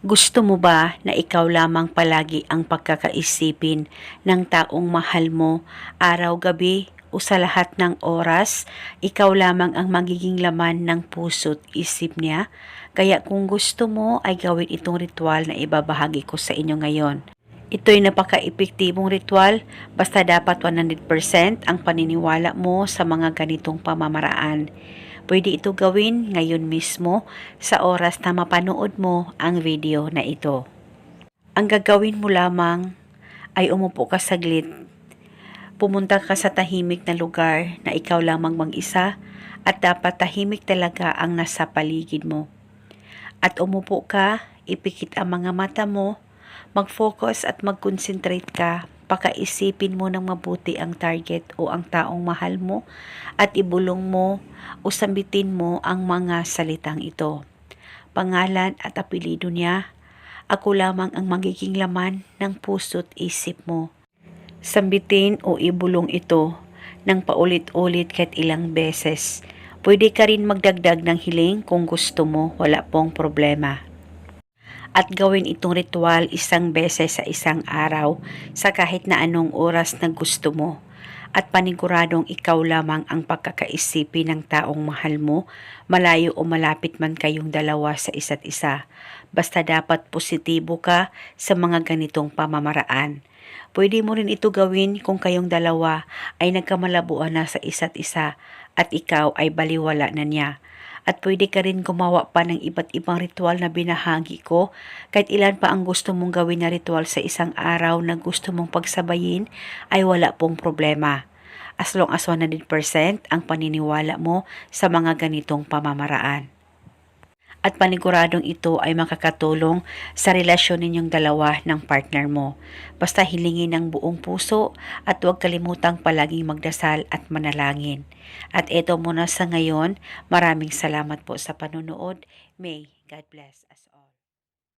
Gusto mo ba na ikaw lamang palagi ang pagkakaisipin ng taong mahal mo araw-gabi o sa lahat ng oras? Ikaw lamang ang magiging laman ng puso't isip niya? Kaya kung gusto mo ay gawin itong ritual na ibabahagi ko sa inyo ngayon. Ito'y napaka-epektibong ritual basta dapat 100% ang paniniwala mo sa mga ganitong pamamaraan. Pwede ito gawin ngayon mismo sa oras na mapanood mo ang video na ito. Ang gagawin mo lamang ay umupo ka saglit. Pumunta ka sa tahimik na lugar na ikaw lamang mag-isa at dapat tahimik talaga ang nasa paligid mo. At umupo ka, ipikit ang mga mata mo, mag-focus at mag-concentrate ka pakaisipin mo ng mabuti ang target o ang taong mahal mo at ibulong mo o sambitin mo ang mga salitang ito. Pangalan at apelido niya, ako lamang ang magiging laman ng puso't isip mo. Sambitin o ibulong ito ng paulit-ulit kahit ilang beses. Pwede ka rin magdagdag ng hiling kung gusto mo, wala pong problema at gawin itong ritual isang beses sa isang araw sa kahit na anong oras na gusto mo. At paniguradong ikaw lamang ang pagkakaisipin ng taong mahal mo, malayo o malapit man kayong dalawa sa isa't isa. Basta dapat positibo ka sa mga ganitong pamamaraan. Pwede mo rin ito gawin kung kayong dalawa ay nagkamalabuan na sa isa't isa at ikaw ay baliwala na niya at pwede ka rin gumawa pa ng iba't ibang ritual na binahagi ko kahit ilan pa ang gusto mong gawin na ritual sa isang araw na gusto mong pagsabayin ay wala pong problema. As long as 100% ang paniniwala mo sa mga ganitong pamamaraan. At paniguradong ito ay makakatulong sa relasyon ninyong dalawa ng partner mo. Basta hilingin ng buong puso at huwag kalimutang palaging magdasal at manalangin. At ito muna sa ngayon, maraming salamat po sa panunood. May God bless us all.